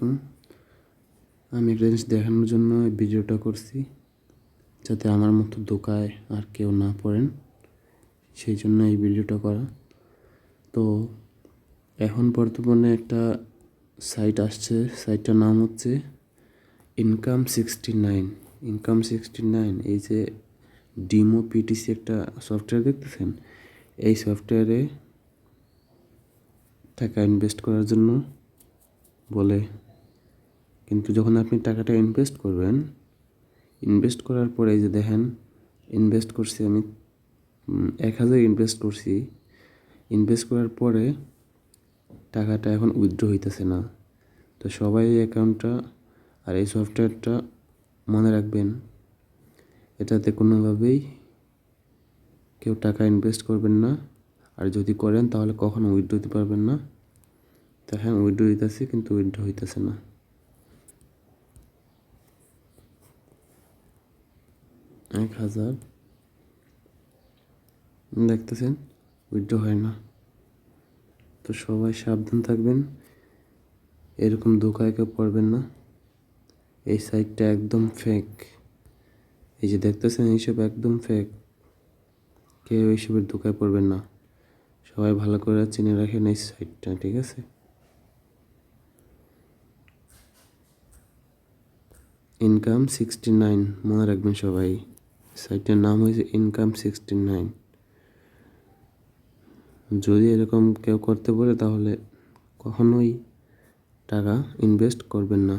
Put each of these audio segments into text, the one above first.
আলাইকুম। আমি রেঞ্জ দেখানোর জন্য এই ভিডিওটা করছি, যাতে আমার মতো দোকায় আর কেউ না পড়েন। সেই জন্য এই ভিডিওটা করা। তো এখন বর্তমানে একটা সাইট আসছে, সাইটটার নাম হচ্ছে income sixty nine income sixty nine এই যে ডিমো পিটিসি একটা সফটওয়্যার দেখতেছেন? এই সফটওয়্যারে টাকা ইনভেস্ট করার জন্য বলে কিন্তু যখন আপনি টাকাটা ইনভেস্ট করবেন ইনভেস্ট করার পরে যে দেখেন ইনভেস্ট করছি আমি এক হাজার ইনভেস্ট করছি ইনভেস্ট করার পরে টাকাটা এখন উইথড্র হইতেছে না। তো সবাই এই অ্যাকাউন্টটা আর এই সফটওয়্যারটা মনে রাখবেন, এটাতে কোনোভাবেই কেউ টাকা ইনভেস্ট করবেন না। আর যদি করেন তাহলে কখনো উইথড্র দিতে পারবেন না। তো হ্যাঁ উইথড্র দিতেছি কিন্তু উইথড্র হইতেছে না। এক হাজার। দেখতেছেন উইথড্র হয় না। তো সবাই সাবধান থাকবেন। এরকম ধোকায় কেউ পড়বেন না। এই সাইটটা একদম ফেক এই যে দেখতেছেন, এইসব একদম ফেক কেউ এইসবের ধোকায় পড়বেন না। সবাই ভালো করে চিনে রাখেন এই সাইটটা, ঠিক আছে? ইনকাম সিক্সটি নাইন মনে রাখবেন সবাই। সাইটটার নাম হয়েছে ইনকাম সিক্সটি নাইন যদি এরকম কেউ করতে পারে, তাহলে কখনোই টাকা ইনভেস্ট করবেন না।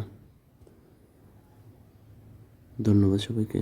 ধন্যবাদ সবাইকে।